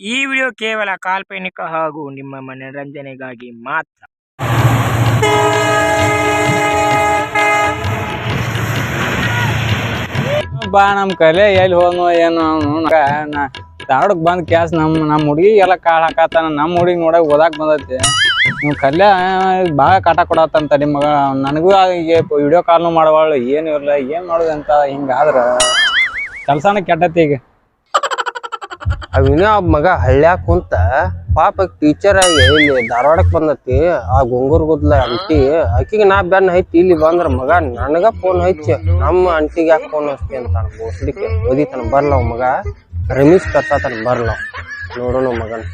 ಈ ವಿಡಿಯೋ ಕೇವಲ ಕಾಲ್ಪನಿಕ ಹಾಗೂ ನಿಮ್ಮ ಮನರಂಜನೆಗಾಗಿ ಮಾತ್ರ. ಬಾ ನಮ್ಮ ಕಲೆ ಎಲ್ಲಿ ಹೋದ್ನೋ ಏನೋ ಅವ್ನು ನಾ ಧಾರವಾಡಕ್ ಬಂದ್ ಕ್ಯಾಸ್ ನಮ್ ನಮ್ಮ ಹುಡುಗಿ ಎಲ್ಲ ಕಾಳ್ ಹಾಕತ್ತಾನ ನಮ್ಮ ಹುಡುಗಿ ನೋಡಕ್ ಓದಾಕ್ ಬಂದೈತಿ. ನೀವು ಕಲ್ಯ ಭಾಳ ಕಾಟ ಕೊಡತ್ತಂತ ನಿಮ್ ನನಗೂ ಈಗ ವಿಡಿಯೋ ಕಾಲ್ನು ಮಾಡವಾಳು. ಏನು ಇರ್ಲ, ಏನ್ ಮಾಡುದಂತ ಹಿಂಗಾದ್ರ. ಕೆಲ್ಸಾನ ಕೆಟ್ಟತಿ ಈಗ. ಅವಿನ ಮಗ ಹಳ್ಳ್ಯಾಗ ಕುಂತ ಪಾಪ ಟೀಚರ್ ಆಗಿ ಇಲ್ಲಿ ಧಾರವಾಡಕ್ ಬಂದತಿ. ಆ ಗೊಂಗೂರ್ ಗುದ್ಲ ಅಂಟಿ ಆಕಿಗೆ ನಾ ಬೆನ್ ಹೈತಿ, ಇಲ್ಲಿ ಬಂದ್ರ ಮಗ ನನಗ ಫೋನ್ ಹಚ್ಚಿ, ನಮ್ಮ ಅಂಟಿಗೆ ಯಾಕೆ ಫೋನ್ ಹಚ್ಚಿ ಅಂತಾನ ಬೋಸ್ಲಿಕ್ಕೆ ಓದಿತಾನ ಬರ್ಲವ್ ಮಗ. ರಮೇಶ್ ಕರ್ಸಾತನ ಬರ್ಲವ್ ನೋಡೋಣ ಮಗನ್.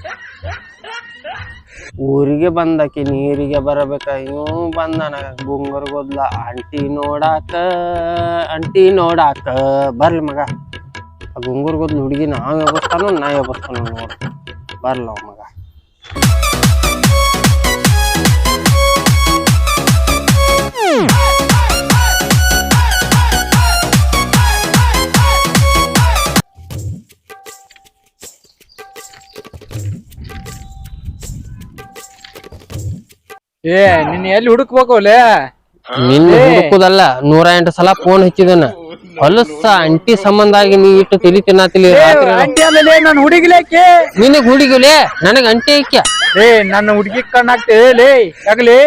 ಊರಿಗೆ ಬಂದಾಕಿ, ನೀರಿಗೆ ಬರಬೇಕ ಇವ್ ಬಂದನ ಗುಂಗರ್ ಗೊದ್ಲ. ಅಂಟಿ ನೋಡಾಕ ಅಂಟಿ ನೋಡಾಕ ಬರ್ಲಿ ಮಗ. ಗುಂಗೂರ್ ಗೊದ್ಲು ಹುಡುಗಿ ನಾವ್ ಎಬ್ಬಸ್ತಾನೋ ನಾ ಎಬ್ಬಸ್ತಾನೋ ನೋಡು. ಬರಲ್ಲ ಅವ್ ಮಗ. ಏ ನಿನ್ನ ಎಲ್ಲಿ ಹುಡುಕ್ಬೇಕು ನಿನ್ನ ಹುಡುಕುದಲ್ಲ ನೂರ ಎಂಟು ಸಲ ಫೋನ್ ಹಚ್ಚಿದನ. ಹೊಲಸ ಅಂಟಿ ಸಂಬಂಧ ಆಗಿ ನೀ ಇಟ್ಟು ತಿಳಿ ತಿನ್ನತಿಲಿ ಅಂಟಿ ಆಮೇಲೆ ನಾನು ಹುಡುಗಿಲೇಕೆ ನಿನಗ್ ಹುಡುಗಿಲೆ? ನನಗ್ ಅಂಟಿ ಐಕ್ಯ ಏ ನನ್ನ ಹುಡುಗಿ ಕಣ್ಣಾಗ್ತೇ. ಲೇ ಯಾಕಲೇ?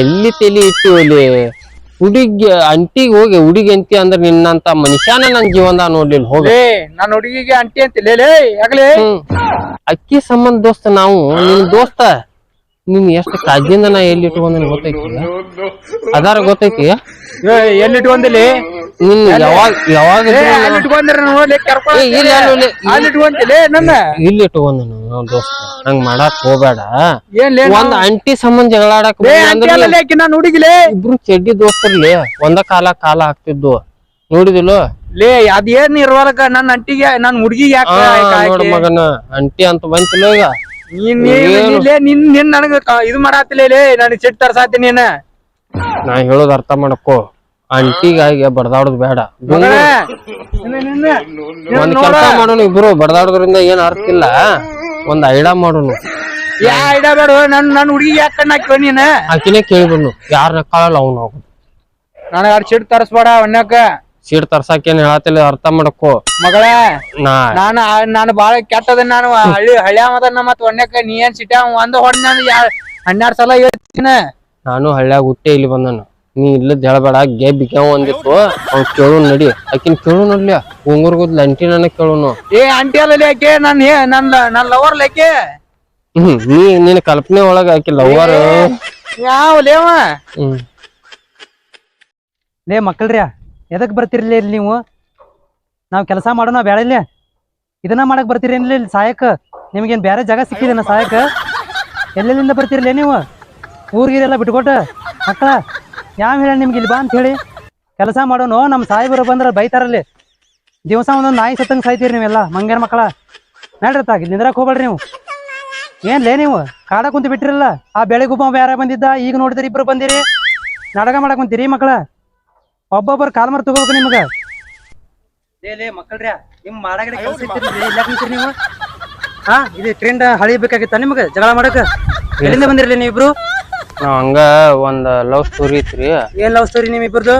ಎಲ್ಲಿ ತಲಿ ಇಟ್ಟು ಅಲ್ಲಿ ಹುಡುಗಿ ಅಂಟಿಗೆ ಹೋಗಿ ಹುಡುಗಿ ಅಂತಿ ಅಂದ್ರೆ ನಿನ್ನಂತ ಮನುಷ್ಯನ ನನ್ ಜೀವನದ ನೋಡ್ಲಿಲ್ಲ ಹೋಗಿ. ನನ್ನ ಹುಡುಗಿಗೆ ಅಂಟಿ ಅಂತ. ಲೇ ಅಕ್ಕಿ ಸಂಬಂಧ ದೋಸ್ತ ನಾವು ನಿನ್ ದೋಸ್ತ. ನೀನ್ ಎಷ್ಟು ಕಾಜಿಂದ ನಾ ಎಲ್ಲಿ ಇಟ್ಕೊಂಡ್ ಗೊತ್ತೈತಿ? ಅದಾರ ಗೊತ್ತೈತಿ? ಎಲ್ಲಿ ಇಟ್ಕೊಂಡಿಲಿ ನಿನ್ ಯಾವಾಗ ಯಾವಾಗ ಇಲ್ಲ, ನನ್ನ? ಇಟ್ಕೊಂಡ್ ನಾವು ದೋಸ್ತ. ಹಂಗ್ ಮಾಡಾಕ್ ಹೋಗ್ಬೇಡ. ಒಂದ್ ಅಂಟಿ ಸಂಬಂಧ ಜಗಳಾಡಕ್ ಇಬ್ರು ಚೆಡ್ಡಿ ದೋಸ್ತರ್ಲಿ ಒಂದ ಕಾಲ ಕಾಲ ಹಾಕ್ತಿದ್ದು. ನೋಡಿದಿಲ್ಲ? ಲೇ ಅದೇನ್ ಇರುವಲ್ಕ ನನ್ನ ಅಂಟಿಗೆ ನನ್ನ ಹುಡುಗಿಗೆ ಯಾಕ ಮಗನ ಅಂಟಿ ಅಂತ ಬಂತಿಲ್ಲ ಈಗ. ನೀನ್ ನೀನ್- ಲೇ ನಿನ್ ನಿನ್ ನನಗ ಇದು ಮಾಡಾತಿಲೇ ಲೇ ನನಗ್ ಸಿಟ್ ತರ್ಸಾತಿ ನೀನ್. ನಾ ಹೇಳೋದ್ ಅರ್ಥ ಮಾಡಕ್ಕೋ ಅಂಟಿಗಾಗಿ ಬಡದಾಡೋದ್ ಬೇಡ. ನಿನ್ನ- ನಿನ್ನ- ನಿನ್ನ ಒಂದ್ ಕೆಲಸ ಮಾಡೋಣ ಇಬ್ರು ಬಡದಾಡೋದ್ರಿಂದ ಏನ್ ಅರ್ಥ ಇಲ್ಲ. ಒಂದ್ ಐಡಾ ಮಾಡೋನು. ಯಾ ಐಡಾ ಬೇಡ ನನ್ ನನ್ ಹುಡುಗಿ ಯಾಕೆ ಕಣ್ಣ ಹಾಕಿವ ನೀನ್? ಆಕಿನೇ ಕೇಳಿಬಂದು ಯಾರ ಕಾಲಲ್ಲ ಅವ್ನು. ನನಗ ಅರ್ಚಿಟ್ ಸಿಟ್ ತರಸ್ಬೇಡ ಒನ್ಯಾಕ ಸೀಟ್ ತರ್ಸಾಕ ಏನ್ ಹೇಳತ್ತಿಲ್ಲ ಅರ್ಥ ಮಾಡಕ್ಕೋ ಮಗಳ ನಾ ನಾನು ನಾನು ಬಾಳ ಕೆಟ್ಟದ ನಾನು ಹಳ್ಳಿ ಹಳ್ಳ್ಯಾಮದನ್ನ ಮತ್ತ ಒಣ್ಣಕ ನೀ ಏನ್ ಸಿಟ್ಟ ಒಂದ್ ಹೊಡ್ ನಾನು ಹನ್ನೆರಡ್ ಸಲ ಹೇಳ್ತೀನಿ ನಾನು ಹಳ್ಳ್ಯಾಗ ಹುಟ್ಟೆ ಇಲ್ಲಿ ಬಂದನು. ನೀ ಇಲ್ಲದ್ ಹೇಳಬೇಡ ಗೆ ಕೆವ್ ಒಂದಿತ್ತು ಅವ್ನ್ ಕೇಳು ನಡಿ. ಆಕಿನ್ ಕೇಳು ನೋಡ್ಲಿ. ಉಂಗುರ್ ಲಂಟಿ ಅಂಟಿ ನನಗ್ ಕೇಳುನು. ಏ ಅಂಟಿ ಅಲ್ಲ ಯಾಕೆ ನನ್ ಹೇ- ನನ್ ನನ್ ಲವರ್ ಲೇಕೆ ಹ್ಮ್ ನೀ ನಿನ್ ಕಲ್ಪನೆ ಒಳಗ ಆಕಿ ಲವರ್ ಯಾವ ಲೇವ ಹ್ಮ್. ಲೇ ಮಕ್ಕಳ್ರಿ ಎದಕ್ ಬರ್ತಿರ್ಲಿ ಇಲ್ಲಿ ನೀವು? ನಾವು ಕೆಲಸ ಮಾಡೋಣ ಬೇಡ ಇಲ್ಲೇ. ಇದನ್ನ ಮಾಡಕ್ ಬರ್ತೀರಿ ಏನಿಲ್ಲ ಇಲ್ಲಿ? ಸಹಾಯಕ ನಿಮ್ಗೇನು ಬೇರೆ ಜಾಗ ಸಿಕ್ಕಿದೇನ ಸಹಾಯಕ ಎಲ್ಲೆಲ್ಲಿಂದ ಬರ್ತಿರ್ಲಿ ನೀವು? ಊರ್ಗಿರೆಲ್ಲ ಬಿಟ್ಕೊಟ್ಟು? ಮಕ್ಕಳ, ಯಾವ ಹೇಳ ನಿಮ್ಗೆ ಇಲ್ಲಿ ಬಾ ಅಂತ ಹೇಳಿ. ಕೆಲಸ ಮಾಡೋನು ನಮ್ಮ ಸಾಹೇಬರು ಬಂದ್ರೆ ಬೈತಾರಲ್ಲಿ ದಿವಸ ಒಂದೊಂದು ನಾಯಿ ಸತ್ತಂಗೆ ಸಾಯ್ತೀರಿ ನೀವೆಲ್ಲ ಮಂಗೇನ ಮಕ್ಕಳ. ನೋಡ್ರಿ ತಾಗಿ ನಿಂದ್ರಕ್ ಹೋಗ್ಬೇಡ್ರಿ ನೀವು. ಏನ್ಲೇ ನೀವು? ಕಾಡ ಕುಂತು ಬಿಟ್ಟಿರಲ್ಲ ಆ ಬೆಳೆಗುಬ್ಬ ಬೇರೆ ಬಂದಿದ್ದ, ಈಗ ನೋಡಿದ್ರಿ ಇಬ್ರು ಬಂದಿರಿ. ನಾಟಕ ಮಾಡಕ್ ಕುಂತೀರಿ ಮಕ್ಕಳ. ಒಬ್ಬೊಬ್ಬರು ಕಾಲ್ ಮಾರ್ ತಗೋಬೇಕು ನಿಮ್ಗ. ಲೇ ಲೇ ಮಕ್ಕಳ್ರ್ಯಾ ನಿಮ್ ಮಾಡಗಡೆ ಕೆಲಸ ನೀವು ಹಾ ಇದು ಟ್ರೆಂಡ್ ಹಳಿ ಬೇಕಾಗಿತ್ತ ನಿಮ್ಗ? ಜಗಳ ಮಾಡಕ ಎಲ್ಲಿಂದ ಬಂದಿರ್ಲಿ ನೀವಿಬ್ರು? ನಾವ್ ಹಂಗ ಒಂದ್ ಲವ್ ಸ್ಟೋರಿ ಐತ್ರಿ. ಏನ್ ಲವ್ ಸ್ಟೋರಿ ನಿಮ್ ಇಬ್ರದು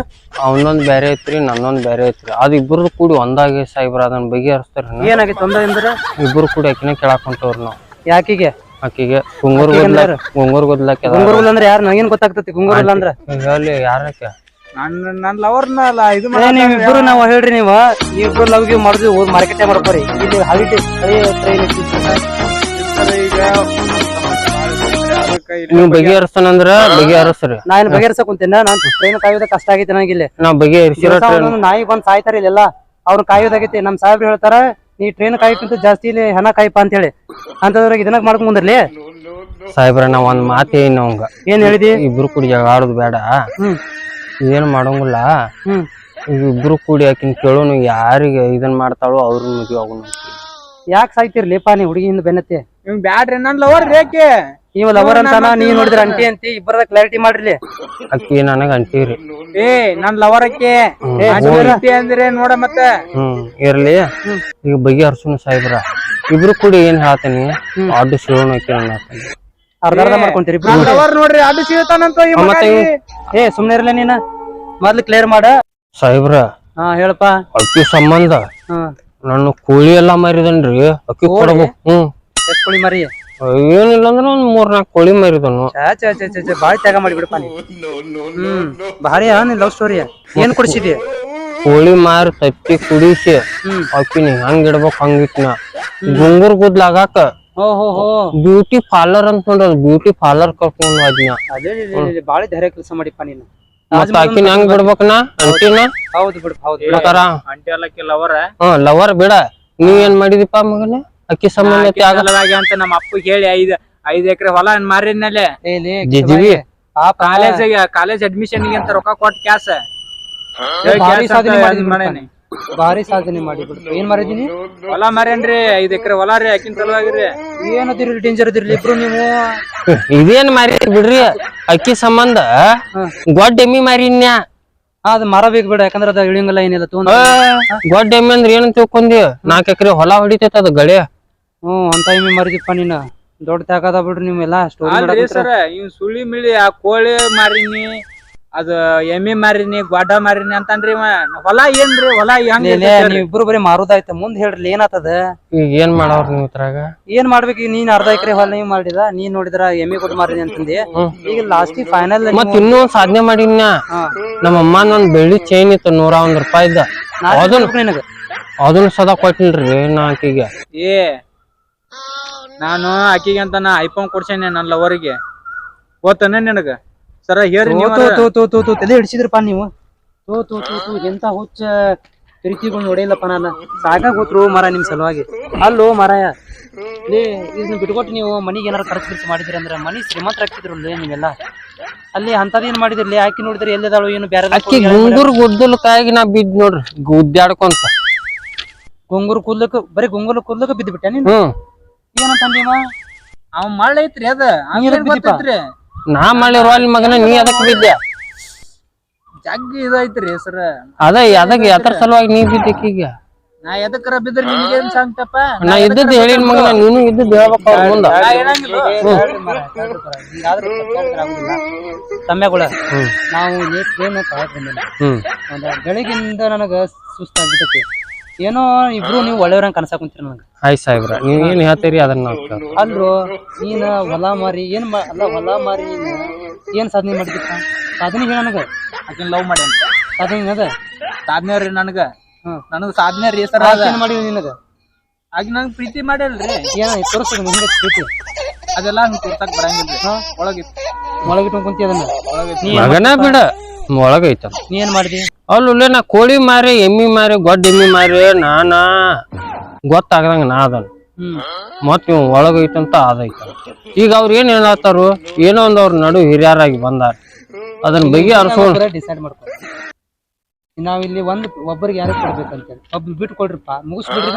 ಅವನೊಂದ್ ಬ್ಯಾರೆ ಐತ್ರಿ ನನ್ನೊಂದ್ ಬ್ಯಾರೆ ಐತ್ರಿ. ಅದ್ ಇಬ್ರು ಕೂಡಿ ಒಂದಾಗಿ ಸಾಯ್ಬ್ರ ಅದನ್ನ ಬಗೆಹರಿಸ್ತಾರ ಏನಾಗಿತ್ತು ಇಬ್ಬರು ಕೂಡಿ ಆಕಿನ ಕೇಳಾಕ್ ನಾವು ನಾವ್. ಯಾಕಿಗೆ? ಆಕಿಗೆ ಗುಂಗೂರ್? ಗುಂಗೂರ್ ಗೊದ್ಲಕ್ಕೆ ಅಂದ್ರೆ. ಅಂದ್ರ ಯಾರು? ನಂಗೇನ್ ಗೊತ್ತಾಗ್ತತಿ? ಕುಂಗೂರ್ ಅಂದ್ರ? ಹೇಳಿ ಯಾರಕ್ಕೆ ನನ್ನ ನನ್ನ ಲವರ್ನ ಇದು ಏ, ನೀವಿಬ್ರು ನಾವು ಹೇಳ್ರಿ ನೀವು. ನೀವಿಬ್ರು ಲವ್ ಗಿವ್ ಮಾಡಿದ್ವಿ ಹೋದ್ ಮಾರ್ಕೆಟ್ ಮಾಡ್ಕೋರಿ. ಇಲ್ಲಿ ಹಳಿ ಹಳಿ ಟ್ರೈನ್ ನೀವ್ ಬಗೆಹರಿಸ್ತಾನಂದ್ರ ಬಗೆಹರಿಸ್ರಿ. ನಾ ಏನ್ ಬಗೆಹರ್ಸಕ್ ಕುಂತೇನ? ನಾನ್ ಟ್ರೈನ್ ಕಾಯೋದ ಕಷ್ಟ ಆಗೈತೆ ನನಗಿಲ್ಲಿ ನಾವ್ ಬಗೆಹರಿಸಿರೋ ದಿವಸ ಒಂದೊಂದು ನಾಯಿ ಬಂದ್ ಸಾಯ್ತಾರ ಇಲ್ಲೆಲ್ಲ ಅವ್ರ ಕಾಯೋದಾಗೈತಿ ನಮ್ ಸಾಹೇಬ್ರು ಹೇಳ್ತಾರ ನೀ ಟ್ರೈನ್ ಕಾಯಕ್ಕಿಂತ ಜಾಸ್ತಿ ಇಲ್ಲಿ ಹೆಣ ಕಾಯಪ್ಪ ಅಂತ ಹೇಳಿ. ಅಂತದ್ರಾಗ ಇದನ್ನ ಮಾಡ್ಕೊಂಡ್ ಬಂದಿರ್ಲಿ? ಸಾಹೇಬ್ರ ನಾವ್ ಒಂದ್ ಮಾತೇ ಅವಂಗ. ಏನ್ ಹೇಳಿದಿ? ಇಬ್ರು ಕೂಡಿ ಆಡುದು ಆಡೋದು ಬೇಡ. ಹ್ಮ್. ಏನ್ ಮಾಡಂಗಿಲ್ಲ. ಈಗ ಇಬ್ರು ಕೂಡಿ ಆಕಿನ್ ಕೇಳೋನು ಯಾರಿಗೆ ಇದನ್ ಮಾಡ್ತಾಳೋ ಅವ್ರ ಮದ್ವೆ ಆಗೋನು ಯಾಕೆ ಸಾಯ್ತಿರ್ಲಿಪ್ಪ ನೀ ಹುಡುಗಿಯಿಂದ ಬೆನ್ನತ್ತಿ. ನಿಮ್ಗ್ ಬ್ಯಾಡ್ರಿ ನನ್ ಲವರ್ ರೇಕೆ ನೀವು ಲವರ್ ಅಂತಾನ ನೀ ನೋಡಿದ್ರ ಅಂಟಿ ಅಂತಿ ಇಬ್ಬರದ ಕ್ಲಾರಿಟಿ ಮಾಡ್ರಿ. ಅಕ್ಕಿ ನನಗ ಅಂಟಿರಿ ಏ ನನ್ ಲವರ್ ಅಕ್ಕಿ. ಅಂದ್ರೆ ನೋಡ ಮತ್ತೆ. ಹ್ಮ್ ಇರ್ಲಿ. ಈಗ ಬಗೆಹರ್ಸುನು ಸಾಹೇಬ್ರ. ಇಬ್ರು ಕೂಡಿ ಏನ್ ಹೇಳ್ತೀನಿ. ಅಡ್ಡು ಶಿವನ ಹಾಕಿ ಅರ್ಧ ಅರ್ಧ ಮಾಡ್ಕೊಂತೀರಿ ಇಬ್ರು. ಲವರ್ ನೋಡ್ರಿ ಅದು ಸಿಗ್ತಾನಂತ ಈ ಮಗ ಮತ್ತೆ ರೀ. ಏ ಸುಮ್ನೆ ಇರ್ಲ ನೀನ. ಮೊದ್ಲು ಕ್ಲಿಯರ್ ಮಾಡ. ಸಾಹೇಬ್ರ ಹಾ ಹೇಳಪ್ಪ. ಅಕ್ಕಿ ಸಂಬಂಧ. ಹಾ. ನಾನು ಕೋಳಿ ಎಲ್ಲಾ ಮಾರಿದನ್ರಿ. ಅಕ್ಕಿ? ಕೊಡ್ಬೇಕು. ಹ್ಮ್. ಎಷ್ಟ್ ಕೋಳಿ ಮರಿ? ಏನಿಲ್ಲ ಅಂದ್ರ ಒಂದ್ ಮೂರ್ ನಾಲ್ಕು ಕೋಳಿ ಮಾರಿದನು. ಚಾ ಚಾ ಚಾ ಚಾ ಚಾ ಬಾಳ್ ತ್ಯಾಗ ಮಾಡಿಬಿಡಪ್ಪ ನೀ. ಹ್ಮ್. ಭಾರಿ ನಿನ್ ಲವ್ ಸ್ಟೋರಿ ಏನ್ ಕೊಡ್ಸಿದಿ ಕೋಳಿ ಮಾರಿ ತತ್ತಿ ಕುಡಿಸಿ. ಅಕ್ಕಿ ಅಕ್ಕಿನಿ ಹಂಗ್ ಇಡ್ಬೇಕು ಹಂಗಿಟ್ನ ಇಟ್ನ. ಗುಂಗುರ್ ಗುದ್ಲಾಗಾಕ ಬ್ಯೂಟಿ ಪಾರ್ಲರ್ ಅಂತ ನೋಡ್ರಿ ಬ್ಯೂಟಿ ಪಾರ್ಲರ್ ಕರ್ಕೊಂಡು ಹೋದ್ನ ಅದೇ ಬಾಳ ಧೈರ್ಯ ಕೆಲಸ ಮಾಡಿಪ್ಪ ನೀನು. ಮತ್ತ ಆಕಿನ ಹೆಂಗ್ ಬಿಡ್ಬೇಕನ ಅಂಟಿನ ಹೌದು ಬಿಡ್ ಹೌದು ಬಿಡ್ತಾರ? ಅಂಟಿ ಅಲ್ಲಕ್ಕೆ ಲವರ್ ಹ್ಮ್ ಲವರ್ ಬಿಡ. ನೀವ್ ಏನ್ ಮಾಡಿದಿಪ್ಪ ಮಗನ? ಅಕ್ಕಿ ಸಂಬಂಧ ತ್ಯಾಗ ಸಲುವಾಗಿ ಅಂತ ನಮ್ಮ ಅಪ್ಪ ಹೇಳಿ ಐದ್ ಐದ್ ಎಕರೆ ಹೊಲ ಮಾರಿನಲ್ಲೇ ಕಾಲೇಜ್ ಕಾಲೇಜ್ ಅಡ್ಮಿಷನ್ ಅಂತ ರೊಕ್ಕ ಕೊಟ್ಟು ಕ್ಯಾಸ್ ಭಾರಿ ಸಾಧನೆ ಮಾಡಿ ಏನ್ ಮಾಡಿದೀನಿ ಹೊಲ ಮಾರೇನ್ರಿ ಐದ್ ಎಕರೆ ಹೊಲ ರೀ ಆಕಿನ ಸಲುವಾಗಿ ರೀ ಏನದಿರಿ ಡೇಂಜರ್ ಅದಿರ್ಲಿ ಇಬ್ರು ನೀವು? ಇದೇನ್ ಮಾರಿ ಬಿಡ್ರಿ ಅಕ್ಕಿ ಸಂಬಂಧ. ಗೊಡ್ಡ ಎಮ್ಮಿ ಮಾರಿನ್ಯಾ ಅದ್ ಮರ ಬೇಕು ಬಿಡ ಯಾಕಂದ್ರ ಅದ ಇಳಿಯಂಗಿಲ್ಲ ಏನಿಲ್ಲ ತೊಂದ್ ಗೊಡ್ಡ ಎಮ್ಮಿ ಅಂದ್ರ ಏನ್ ತಿಳ್ಕೊಂಡಿ ನಾಲ್ಕ ಎಕರೆ ಹೊಲ ಹೊಡಿತೈತ ಅದ ಗಳೆ. ಹ್ಮ್ ಅಂತ ಟೈಮ್ ಮಾರಿದಿಪ್ಪ ನೀನ. ದೊಡ್ಡ ತಾಕದ ಬಿಡ್ರಿ ನೀವೆಲ್ಲ ಸ್ಟೋರಿ ಸರ್ ಇವ್ ಸುಳಿ ಮಿಳಿ ಆ ಕೋಳಿ ಮಾರಿನಿ ಅದ ಎಮ್ಮಿ ಮಾರಿನಿ ಗೊಡ್ಡ ಮಾರಿನಿ ಅಂತನ್ರಿ ಇವ. ಹೊಲ ಏನ್ರಿ ಹೊಲ ಹೆಂಗ್ ಇರ್ತೈತಿ ಹೇಳ್ರಿ? ನೀವ್ ಇಬ್ರು ಬರೀ ಮಾರುದಾಯ್ತ ಮುಂದ್ ಹೇಳ್ರಿ ಏನಾತದ? ಈಗ ಏನ್ ಮಾಡವ್ರ ನೀವ್ ಇದ್ರಾಗ? ಏನ್ ಮಾಡ್ಬೇಕು ಈಗ ನೀನ್ ಅರ್ಧ ಎಕರೆ ಹೊಲ ನೀವ್ ಮಾಡಿದ ನೀನ್ ನೋಡಿದ್ರ ಎಮ್ಮಿ ಕೊಟ್ಟು ಮಾರಿದಿ ಅಂತಂದಿ. ಈಗ ಲಾಸ್ಟ್ ಫೈನಲ್ ಮತ್ ಇನ್ನೂ ಒಂದ್ ಸಾಧನೆ ಮಾಡಿನ ನಮ್ಮ ಅಮ್ಮ ಒಂದ್ ಬೆಳ್ಳಿ ಚೈನ್ ಇತ್ತು ನೂರ ಒಂದ್ ರೂಪಾಯಿ ನಿನಗ. ಅದನ್ನ ಸದಾ ಕೊಟ್ಟಿಲ್ರಿ ನಾ ಆಕಿಗೆ. ಏ ನಾನು ಆಕಿಗೆ ಅಂತ ನಾ ಐಫೋನ್ ಕೊಡ್ಸೇನೆ ನನ್ನ ಲವರಿಗೆ ಗೊತ್ತನ ನಿನಗ? ಸರ ಹೇಳ್ರಿ ನೀವು ತೋ ತೋ ತೋ ತೋ ತೋ ತಲೆ ಹಿಡಿಸಿದ್ರಪ್ಪ ನೀವು. ತೋ ತೋ ತೋ ತೋ ಎಂತ ಹುಚ್ಚ ಪ್ರೀತಿಗಳು ನೋಡಿಲ್ಲಪ್ಪ ನಾನು. ಸಾಕಾಗ ಹೋತ್ರು ಮರ ನಿಮ್ ಸಲುವಾಗಿ. ಅಲ್ಲೋ ಮರಾಯ. ಲೇ ಇದನ್ನ ಬಿಟ್ಕೊಟ್ಟು ನೀವು ಮನೆಗೆ ಏನಾರು ಖರ್ಚು ಖರ್ಚು ಮಾಡಿದ್ರಿ ಅಂದ್ರೆ ಮನೆ ಶ್ರೀಮಂತರ ಲೇ ನೀವೆಲ್ಲ. ಅಲ್ಲಿ ಅಂತದೇನ್ ಮಾಡಿದ್ರಿ ಆಕಿ ನೋಡಿದ್ರೆ ಎಲ್ಲದಾಳು ಏನು ಬೇರೆ ಅಕ್ಕಿ ಗುಂಗುರ್ ಗುದ್ದಲ್ ಕಾಯಿ ನಾ ಬಿದ್ ನೋಡ್ರಿ ಗುದ್ದಾಡ್ಕೊಂತ. ಗುಂಗುರ್ ಕೂದ್ಲಕ್ ಬರೀ ಗುಂಗುರ್ ಕೂದ್ಲಕ್ ಬಿದ್ದ ಬಿಟ್ಟ ನೀನು ಏನಂತ ಅವ್ ಮಳ್ಳ ಐತ್ರಿ ಅದ. ಗೊತ್ತೈತ್ರಿ ನಾ ಮಾಡಿರೋ ಅಲ್ಲಿ ಮಗನ ನೀ ಅದಕ್ಕೆ ಬಿದ್ದೆ. ಜಗ್ ಇದೈತ್ರಿ ಸರ ಅದ ಅದಕ್ಕೆ ಯಾತರ ಸಲುವಾಗಿ ನೀ ಈಗ. ನಾ ಎದಕ್ಕರ ಬಿದ್ರ ನಿಮ್ಗೇನ್ ಸಾಂಗ್ತಪ್ಪ? ನಾ ಇದ್ದದ್ದು ಹೇಳಿನ ಮಗನ ನೀನು ಇದ್ದದ್ದು ಹೇಳ್ಬೇಕು ಅವ್ರ ಮುಂದ. ತಮ್ಮೆಗಳ. ನಾವು ಏನು ಕಾಳಕ್ ಬಂದಿಲ್ಲ. ಬೆಳಿಗ್ಗಿಂದ ನನಗ ಸುಸ್ತಾಗ್ಬಿಟ್ಟೈತಿ. ಏನೋ ಇಬ್ರು ನೀವು ಒಳ್ಳೆಯವ್ರಂಗ್ ಕನಸಾಕ್ ಕುಂತೀರಿ ನನಗೆ. ಹಾಯ್ ಸಾಹೇಬ್ರ ನೀವ್ ಏನ್ ಹೇಳ್ತೀರಿ ಅದನ್ನ ನಾವು ಕೇಳ್ತೀವಿ. ಅಲ್ರು ನೀನ ಹೊಲ ಮಾರಿ ಏನ್ ಮಾ ಅಲ್ಲ ಹೊಲ ಮಾರಿ ನೀನು ಏನ್ ಸಾಧನೆ ಮಾಡಿದಿಪ್ಪ ಸಾಧನೆ ಹೇಳ ನನಗ. ಆಕಿನ ಲವ್ ಮಾಡ್ಯಾನ ಸಾಧನೆ ಅದ ಸಾಧನೆ ರೀ ನನಗ. ಹ್ಮ್. ನನಗ ಸಾಧನೆ ರೀ ಸರ್ ಅದ. ಏನ್ ಮಾಡಿದ್ವಿ ನಿನಗ? ಆಗ ನಂಗೆ ಪ್ರೀತಿ ಮಾಡ್ಯಾಲ್ರಿ ಏನ ತೋರಿಸ್ತೀನಿ ನಿಮ್ಗೆ ಪ್ರೀತಿ. ಅದೆಲ್ಲ ಹಂಗ ತೋರ್ಸಕ್ ಬರಂಗಿಲ್ರಿ ಒಳಗಿತ್ತು ಒಳಗಿಟ್ಟು ಕುಂತಿ ಅದನ್ನ. ನೀ ಏನ್ ಮಗನ ಬಿಡ. ಒಳಗೈತ. ನೀ ಏನ್ ಮಾಡಿದಿ? ಅಲ್ಲೇ ನಾ ಕೋಳಿ ಮಾರಿ, ಎಮ್ಮಿ ಮಾರಿ, ಗೊಡ್ಡ ಎಮ್ಮಿ ಮಾರಿ, ನಾನ. ಗೊತ್ತಾಗದಂಗ ನಾ ಅದನ್. ಮತ್ ಇವ್ ಒಳಗೈತಂತ ಅದೈತ. ಈಗ ಅವ್ರ ಏನ್ ಹೇಳತ್ತಾರು? ಏನೋ ಒಂದ್ ಅವ್ರ ನಡು ಹಿರಿಯರಾಗಿ ಬಂದಾರ. ಅದನ್ ಬಗ್ಗೆ ಅನ್ಸೋಣ ಡಿಸೈಡ್ ಒಂದ್ ಒಬ್ಬರಿಗೆ ಯಾರಿಗೆ ಕೊಡ್ಬೇಕಂತ ಒಬ್ಬ ಬಿಟ್ಟು ಕೊಡ್ರಿಪ್ಪ ಮುಗಿಸ್ಬಿಡ್ರಿ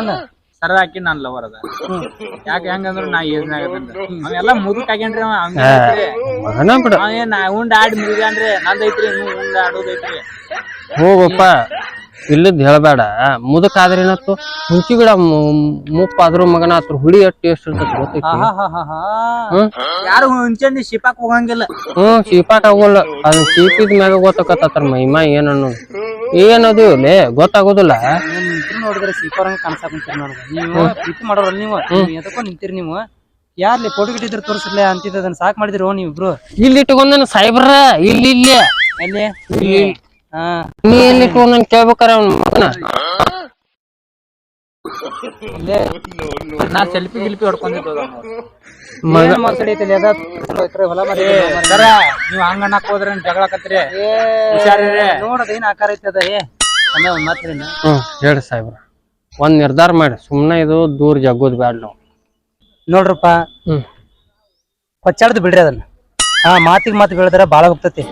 ಸರ ಹಾಕಿ ನಾನ್ ಲವರ್ ಅದ. ಯಾಕೆ ಹೆಂಗಂದ್ರ ನಾ ಏಜ್ ಅವೆಲ್ಲ ಮುದುಕ್ ಆಗ್ಯಾನ್ರಿ ಅವ ಹಂಗ ಐತ್ರಿ. ಮಗನ ಬಿಡು. ಅವ ಏನ್ ಉಂಡ್ ಆಡಿ ಮುಗಿದ್ಯಾನ್ರಿ ನಂದೈತ್ರಿ ನೀವು ಉಂಡ್ ಆಡೋದೈತ್ರಿ ಹೋಗಪ್ಪ. ಇಲ್ಲದ್ ಹೇಳಬೇಡ. ಮುದಕ್ ಆದ್ರೆ ಏನತ್ತು ಹುಂಚಿ ಗಿಡ ಮುಪ್ಪಾದ್ರು ಮಗನ ಆತ್ರ ಹುಳಿ ಅಟ್ಟಿ ಎಷ್ಟು ಇರ್ತದೆ ಗೊತ್ತೈತಿ? ಹಾ ಹಾ ಹಾ ಯಾರು ಹುಂಚಿ ಶಿಪಾಕ್ ಹೋಗಂಗಿಲ್ಲ. ಹ್ಮ್ ಶೀಪಾಕ್ ಆಗೋಲ್ಲ. ಅದನ್ನ ಶೀಪಿದ ಮ್ಯಾಗ ಗೊತ್ತಾಕತ್ತಾರ ಮೈಮಾ ಏನನ್ನು? ಏನದು? ಲೇ ಗೊತ್ತಾಗೋದಿಲ್ಲ. ನೋಡಿದ್ರೆ ಸೀಪರಂಗ ಕಾಣಿಸಾಕ್ ನೀವು ಪ್ರೀತಿ ಮಾಡೋರಲ್ಲ ನೀವು. ಎದಕ್ಕೋ ನಿಂತೀರಿ ನೀವು. ಯಾರ್ಲಿ ಫೋಟೋ ಗಿಟ್ಟಿದ್ರು ತೋರಿಸ್ರಲ್ಲ ಅಂತಿದ್ದ ಅದನ್ನ ಸಾಕ್ ಮಾಡಿದಿರೋ ನೀವಿಬ್ರು. ಇಲ್ಲಿ ಇಟ್ಕೊಂಡನ ಸಾಯ್ಬ್ರ ಇಲ್ಲಿ ಇಲ್ಲಿ. ಅಲ್ಲಿ ಹಾ ನೀ ಎಲ್ಲಿ ಇಟ್ಕೊಂಡ್ ಕೇಳ್ಬೇಕಾರ ಅವ್ನ ಮಗನ? ನಾ ಸೆಲ್ಫಿ ಗಿಲ್ಫಿ ಹೊಡ್ಕೊಂಡಿದ್ದು ಏನ್ ಮಾತಾಡೈತಲ್ಲಿ ಅದ? ಹೊಲ ಮರಿ ಸರ ನೀವ್ ಹಂಗ ಅನ್ನಕ್ ಹೋದ್ರ ಜಗಳ ಕತ್ರಿ. ನೋಡದ ಏನ್ ಆಕಾರ ಐತೆ ಅದ ಏ. ಹ್ಮ್ ಹೇಳಿ ಸಾಹೇಬ್ರ. ಒಂದ್ ನಿರ್ಧಾರ ಮಾಡಿ. ಸುಮ್ನೆ ಇದು ದೂರ ಜಗ್ಗೋದ್ ಬ್ಯಾಡ ನಾವು ನೋಡ್ರಪ್ಪ. ಹ್ಮ್. ಕೊಚ್ಚಾಡ್ದು ಬಿಡ್ರಿ ಅದನ್ನ. ಹಾ ಮಾತಿಗೆ ಮಾತು ಬೆಳೆದ್ರೆ ಬಾಳ ಹೋಗ್ತತಿ.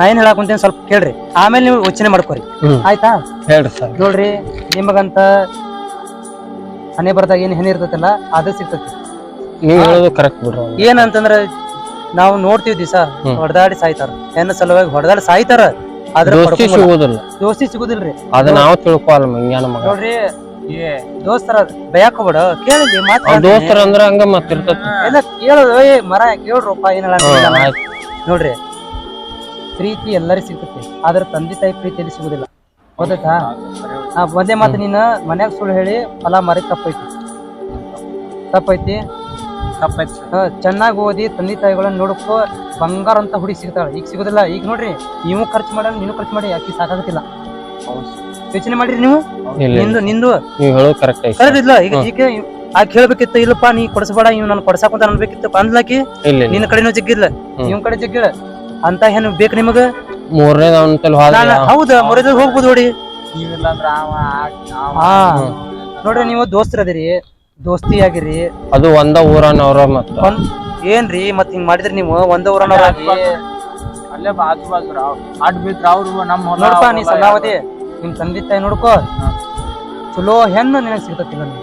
ನಾ ಏನ್ ಹೇಳಕ್ ಕುಂತೇನೆ ಸ್ವಲ್ಪ ಕೇಳ್ರಿ. ಆಮೇಲೆ ನೀವು ಯೋಚನೆ ಮಾಡ್ಕೊರಿ. ಹ್ಮ್. ಆಯ್ತಾ? ಹೇಳ್ರಿ ಸರ್. ನೋಡ್ರಿ ನಿಮಗಂತ ಹನಿ ಬರ್ದಾಗ ಏನ್ ಹೆನಿ ಇರ್ತೈತಲ್ಲ ಅದು ಸಿಗ್ತತಿ. ನೀವ್ ಹೇಳೋದು ಕರೆಕ್ಟ್ ಬಿಡ್ರಿ ಅವ್ನು. ಏನಂತಂದ್ರ ನಾವು ನೋಡ್ತೀವಿ ದಿವಸ ಹ್ಮ್. ಹೊಡೆದಾಡಿ ಸಾಯ್ತಾರ. ಹೆಣ್ಣ ಸಲುವಾಗಿ ಹೊಡೆದಾಡಿ ಸಾಯ್ತಾರ. ಅದ್ರ ದೋಸ್ತಿ ಸಿಗೋದಿಲ್ಲ. ದೋಸ್ತಿ ಸಿಗುದಿಲ್ರಿ. ಅದ ನಾವು ತಿಳ್ಕೊಲ್ಲ ಮಂಗ್ಯಾನ ಮಗ ನೋಡ್ರಿ ದೋಸ್ತರ ಬಯಾಕ್ ಹೋಗ್ಬೇಡ. ಅವ್ರ ದೋಸ್ತರ ಅಂದ್ರ ಹಂಗ ಮತ್ ಇರ್ತತಿ. ಎಲ್ಲ ಕೇಳೋದು ಏ ಮರ ಕೇಳ್ರಪ್ಪ ಏನಿಲ್ಲ ಹ್ಮ್, ನೋಡ್ರಿ ಪ್ರೀತಿ ಎಲ್ಲರಿಗೂ ಸಿಗುತ್ತೆ. ಆದ್ರೆ ತಂದೆ ತಾಯಿ ಪ್ರೀತಿಯಲ್ಲಿ ಸಿಗುದಿಲ್ಲ ಗೊತ್ತಾಯ್ತಾ? ಆ, ಒಂದೇ ಮಾತು ನೀನು ಮನ್ಯಾಗ ಸುಳ್ಳು ಹೇಳಿ ಫಲ ಮಾರಿ ತಪ್ಪೈತಿ. ತಪ್ಪೈತಿ? ತಪ್ಪೈತಿ. ಚೆನ್ನಾಗಿ ಓದಿ ತಂದೆ ತಾಯಿಗಳನ್ನ ನೋಡಕ್ಕೂ ಬಂಗಾರ ಅಂತ ಹುಡುಗಿ ಸಿಗ್ತಾಳೆ. ಈಗ ಸಿಗುದಿಲ್ಲ. ಈಗ ನೋಡ್ರಿ ನೀವು ಖರ್ಚು ಮಾಡ ನೀನು ಖರ್ಚು ಮಾಡಿ ಅಕ್ಕಿ ಸಾಕಾಗತ್ತಿಲ್ಲ? ಯೋಚನೆ ಮಾಡ್ರಿ ನೀವು. ನಿಂದು ನಿಂದು. ಕರೆದಿಲ್ಲ ಕರೆಕ್ಟ್ ಈಗ. ಈಗ ಆಕೆ ಹೇಳ್ಬೇಕಿತ್ತು ಇಲ್ಲಪ್ಪ ನೀ ಕೊಡ್ಸಬೇಡ ಇವ್ ನಾನು ಕೊಡ್ಸಾಕಂತ ಅನ್ಬೇಕಿತ್ತು ಅಂದ್ಲಾಕಿ? ನಿನ್ನ ಕಡೆನೂ ಜಗ್ಗಿಲ್ಲ. ನಿಮ್ ಕಡೆ ಜಗ್ಗಿಲ್ಲ ಅಂತ ಏನು ಬೇಕು ನಿಮಗ? ಮೂರನೇ ಅವನ ಹೋದ ನಾನು ಹೌದ ಮೂರನೇದ ಹೋಗ್ಬೋದು ನೋಡಿ. ನೀವಿಲ್ಲ ಅಂದ್ರ ಅವ ಅವ ಹಾ. ನೋಡ್ರಿ ನೀವು ದೋಸ್ತರ ಅದಿರಿ ದೋಸ್ತಿ ಆಗಿರಿ ಅದು ಒಂದ ಊರನವ್ರ ಮತ್ತ. ಒಂದ್ ಏನ್ರಿ ಮತ್ ಹಿಂಗ್ ಮಾಡಿದ್ರಿ ನೀವು? ಒಂದ ಊರನವ್ರಾಗಿ? ಅಲ್ಲೇ ಬಾಜು ಬಾಜು ರಾವ್. ಅಡ್ ಬಿದ್ರ ಅವ್ರು ನಮ್ಮ ಹೊಲ ನೋಡಪ್ಪ ಹೊಲ ನೀ ಸಣ್ಣಾವತಿ ನಿಮ್ ತಂದೆ ತಾಯಿ ನೋಡ್ಕೋ. ಚಲೋ ಹೆಣ್ಣು ನಿನಗೆ ಸಿಗ್ತತಿ ನೀನು.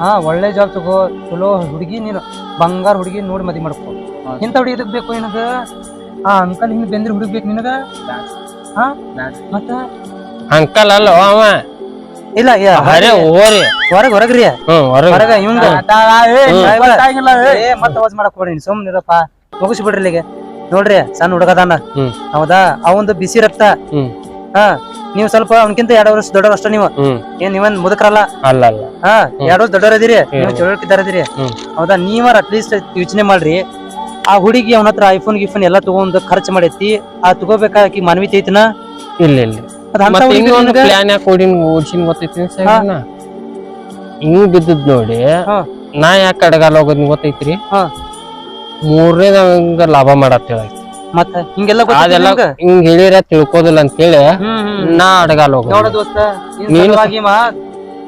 ಹಾ ಒಳ್ಳೆ ಜಾಬ್ ತಗೋ ಚಲೋ ಹುಡುಗಿ ನೀನು. ಬಂಗಾರ ಹುಡುಗಿ ನೋಡಿ ಮದಿ ಮಾಡ್ಕೋ. ಇಂಥ ಹುಡುಗಿ ಎದಕ್ ಬೇಕು ನಿನಗ? ಆ ಅಂಕಲ್ ಹಿಂಗ್ ಬೆಂದ್ರೆ ಹುಡುಗ್ಬೇಕು ನಿನಗ? ಹಾ. ಮತ್ತ? ಅಂಕಲ್ ಅಲ್ಲ ಅವ. ಇಲ್ಲ ಅರೆ ಓರಿ ಹೊರಗ್. ಹೊರಗ್ರಿ. ಹೊರಗ. ಇವಂಗ ಏ. ಮತ್ತೆ ವಾಜ್ ಮಾಡಕ್ ಹೋಗ್ರಿ ಸುಮ್ನಿರಪ್ಪ ಮುಗಿಸ್ ಬಿಡ್ರಿ ಇಲ್ಲಿಗೆ. ನೋಡ್ರಿ ಸಣ್ಣ ಹುಡುಗದಾನ. ಹೌದಾ? ಅವಂದು ಬಿಸಿ ರಕ್ತ. ಹಾ ನೀವು ಸ್ವಲ್ಪ ಅವನಕ್ಕಿಂತ ಎರಡು ವರ್ಷ ದೊಡ್ಡವ್ರ ಅಷ್ಟ ನೀವು. ಏನ್ ನೀವೇನ್ ಮುದಕ್ರಲ್ಲ? ಅಲ್ಲ ಅಲ್ಲ. ಹಾ ಎರಡು ವರ್ಷ ದೊಡ್ಡವ್ರ ಇದೀರಿ. ನೀವು ಹ್ಮ್. ಚಳುವಳಿಕಿದಾರ ಇದೀರಿ. ಹೌದಾ? ನೀವಾರ ಅಟ್ಲೀಸ್ಟ್ ಯೋಚನೆ ಮಾಡ್ರಿ. ಆ ಹುಡುಗಿ ಅವನ ಹತ್ರ ಐಫೋನ್ ಗಿಫೋನ್ ಎಲ್ಲ ತಗೊಂಡ್ ಖರ್ಚು ಮಾಡೈತಿ. ಆ ತಗೋಬೇಕಾಕಿ ಮಾನವೀಯತೆ ಐತಿನ? ಇಲ್ಲ ಇಲ್ಲ. ಅದ್ ಅಂತ ಮತ್ತೆ ಪ್ಲಾನ್ ಯಾಕೆ ಓಡಿನ್ ಓಡಿಸಿನ್ ಗೊತ್ತೈತಿ ಸಾಹೇಬ್ರನ? ಹಿಂಗ್ ಬಿದ್ದದ್ ನೋಡಿ ಹಾ. ನಾ ಯಾಕೆ ಅಡಗಾಲ ಹೋಗೋದ್ ಗೊತ್ತೈತ್ರಿ? ಹಾ. ಮೂರನೇದ ಹಂಗ ಲಾಭ ಮಾಡತ್ತೇಳ ಮತ್ತ ಹಿಂಗೆಲ್ಲ ಗೊತ್ತೈತಿ ಅದೆಲ್ಲ ನಿಮ್ಗ? ಹಿಂಗ್ ಹೇಳಿರ ತಿಳ್ಕೋದಿಲ್ಲ ಅಂತ ಹೇಳಿ ಹ್ಮ್ ಹ್ಮ್ ನಾ ಅಡಗಾಲ ದೋಸ್ತ ನಿನ್ ನೀನು- ಸಲುವಾಗಿ ಮಾ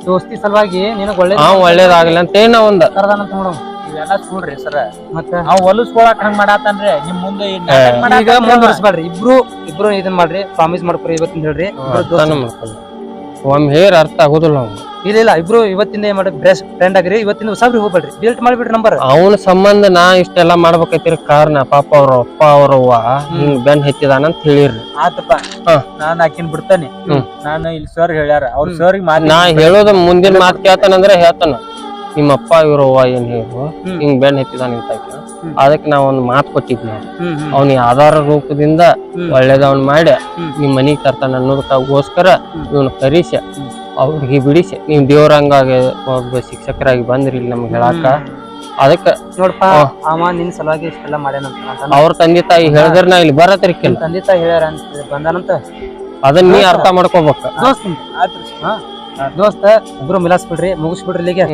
ದೋಸ್ತಿ ಸಲುವಾಗಿ ನಿನಗ್ ಒಳ್ಳೆ ಹಾ ಒಳ್ಳೇದಾಗಲಿ ಅಂತ ಏನೋ ಒಂದು ನೋಡು. ಇವೆಲ್ಲ ನೋಡ್ರಿ ಸರ್. ಮತ್ತ? ಅವ್ ಹೊಲಸ್ಕೊಳಕ್ ಹಂಗ್ ಮಾಡಾತನ್ರಿ. ನಿಮ್ ಮುಂದೆ ಈ ನಾಟಕ ಈಗ ಮುಂದುವರಿಸ್ಬೇಡ್ರಿ. ಇಬ್ರು ಇಬ್ರು ಇದನ್ ಮಾಡ್ರಿ. ಪ್ರಾಮಿಸ್ ಮಾಡ್ಕೊರಿ ಇವತ್ತಿಂದ ಹೇಳ್ರಿ. ಇಬ್ರು ದೋಸ್ತ. ಒಮ್ಮೆ ಹೇರ್ ಅರ್ಥ ಆಗೋದಿಲ್ಲ ಅವ್ನು ಇಲ್ಲ ಇಲ್ಲ. ಇಬ್ರು ಇವತ್ತಿಂದ ಏನ್ ಮಾಡಿ ಬೆಸ್ಟ್ ಫ್ರೆಂಡ್ ಆಗಿರಿ. ಇವತ್ತಿಂದ ಹೊಸಬ್ರಿ ಹೋಗ್ಬೇಡ್ರಿ. ಡಿಲೀಟ್ ಮಾಡಿಬಿಡ್ರಿ ನಂಬರ್ ಅವನ ಸಂಬಂಧ ನಾ ಇಷ್ಟೆಲ್ಲಾ ಮಾಡ್ಬೇಕೈತಿರ ಕಾರಣ ಪಾಪ ಅವ್ರ ಅಪ್ಪ ಅವ್ರವ್ವ ಹಿಂಗ್ ಬೆನ್ ಹತ್ತಿದಾನ ಅಂತ ಹೇಳಿರ್ರಿ. ಆತಪ್ಪ. ಹಾ. ನಾನ್ ಆಕಿನ್ ಬಿಡ್ತಾನೆ. ಹ್ಮ್. ನಾನು ಇಲ್ಲಿ ಸರ್ ಹೇಳ್ಯಾರ. ಅವ್ರ ಹ್ಮ್. ಸರ್ ಮಾತಿ ನಾ ಹೇಳೋದ ಮುಂದಿನ ಮಾತು ಕೇಳ್ತಾನಂದ್ರೆ ಹೇಳ್ತಾನ. ನಿಮ್ಮ ಅಪ್ಪ ಇವ್ರವ್ವ ಏನ್ ಹೇಳು ಹ್ಮ್. ಹಿಂಗ್ ಬೆನ್ ಹತ್ತಿದ ನಿಂತ. ಅದಕ್ಕೆ ನಾವ್ ಒಂದ್ ಮಾತು ಕೊಟ್ಟಿದ್ವಿ ಅವ್ನ ಅವ್ನಿಗೆ ಆಧಾರ ರೂಪದಿಂದ ಒಳ್ಳೇದವನ್ ಮಾಡಿ. ನಿಮ್ ಮನಿಗ್ ತರ್ತಾನ ಅನ್ನೋದಕ್ಕೋಸ್ಕರ ಇವನು ಕರೀಸಿ ಅವ್ರಿಗೆ ಬಿಡಿಸಿ. ನೀವ್ ದೇವ್ರಂಗಾಗಿ ಒಬ್ಬ ಶಿಕ್ಷಕರಾಗಿ ಬಂದ್ರಿ ಇಲ್ಲಿ ನಮ್ಗೆ ಹೇಳಾಕ. ಅದಕ್ಕೆ ನೋಡಪ್ಪ. ಅವ ನಿನ್ ಸಲುವಾಗಿ ಇಷ್ಟೆಲ್ಲ ಮಾಡ್ಯಾನಂತ. ಅವ್ರ ತಂದೆ ತಾಯಿ ಹೇಳಿದ್ರ ನಾ ಇಲ್ಲಿ ಬರತಿರ್ಕಿಲ್ಲ ಕೆಲ ತಂದೆ ತಾಯಿ ಹೇಳ್ಯಾರ ಅಂತ ಬಂದಾನಂತ? ಅದನ್ನ ನೀ ಅರ್ಥ ಮಾಡ್ಕೋಬೇಕು. ದೋಸ್ತ ದೋಸ್ತ ಇಬ್ರು ಮಿಲಾಸ್ ಬಿಡ್ರಿ ಮುಗಿಸ್ಬಿಡ್ರಿ ಇಲ್ಲಿಗೆ.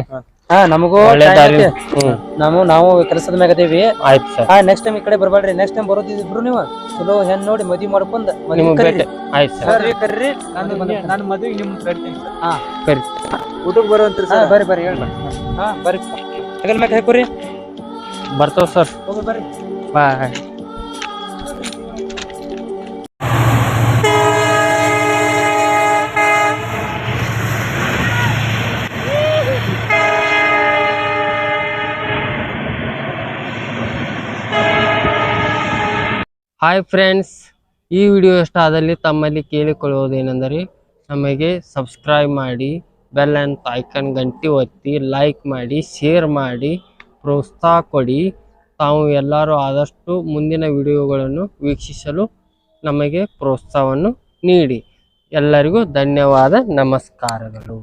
ಹಾ ನಮಗೂ ಒಳ್ಳೆ ದಾರಿ. ಹ್ಮ್. ನಾವು ನಾವು ಕೆಲಸದ ಮ್ಯಾಗ ಅದೇವಿ ಆಯ್ತು ಸರ್. ಹಾ ನೆಕ್ಸ್ಟ್ ಟೈಮ್ ಈ ಕಡೆ ಬರ್ಬೇಡ್ರಿ ನೆಕ್ಸ್ಟ್ ಟೈಮ್ ಬರೋದಿದ್ ಇಬ್ರು ನೀವು. ಚಲೋ ಹೆಣ್ ನೋಡಿ ಮದ್ವಿ ಮಾಡ್ಕೊಂಡ್ ಮದ್ವಿ ನಿಮಗ್ ಭೇಟಿ. ಆಯ್ತು ಸರ್. Curry curry. ನಾನು ನನ್ನ ಮದುವೆ ನಿಮ್ ಕರಿತೀನಿ ಸರ್. ಹಾ. ಕರಿ. ಬರುವಂತ್ರಿ ಸರ್. ಬರ್ರಿ ಬರ್ರಿ ಹೇಳ್ರಿ. ಹಾ ಬರ್ರಿ. ಹೆಗಲ್ ಮ್ಯಾಗ ಹಾಕೋರಿ ಬರ್ತಾವ ಸರ್. ಹೋಗಿ ಬರ್ರಿ. ಬಾಯ್. ಹಾಯ್ ಫ್ರೆಂಡ್ಸ್ ಈ ವಿಡಿಯೋ ಇಷ್ಟ ಆದಲ್ಲಿ ತಮ್ಮಲ್ಲಿ ಕೇಳಿಕೊಳ್ಳುವುದೇನೆಂದರೆ ನಮಗೆ ಸಬ್ಸ್ಕ್ರೈಬ್ ಮಾಡಿ ಬೆಲ್ ಅಂಡ್ ಐಕನ್ ಗಂಟಿ ಒತ್ತಿ ಲೈಕ್ ಮಾಡಿ ಶೇರ್ ಮಾಡಿ, ಪ್ರೋತ್ಸಾಹ ಕೊಡಿ. ತಾವು ಎಲ್ಲರೂ ಆದಷ್ಟು ಮುಂದಿನ ವಿಡಿಯೋಗಳನ್ನು ವೀಕ್ಷಿಸಲು ನಮಗೆ ಪ್ರೋತ್ಸಾಹವನ್ನು ನೀಡಿ. ಎಲ್ಲರಿಗೂ ಧನ್ಯವಾದ, ನಮಸ್ಕಾರಗಳು.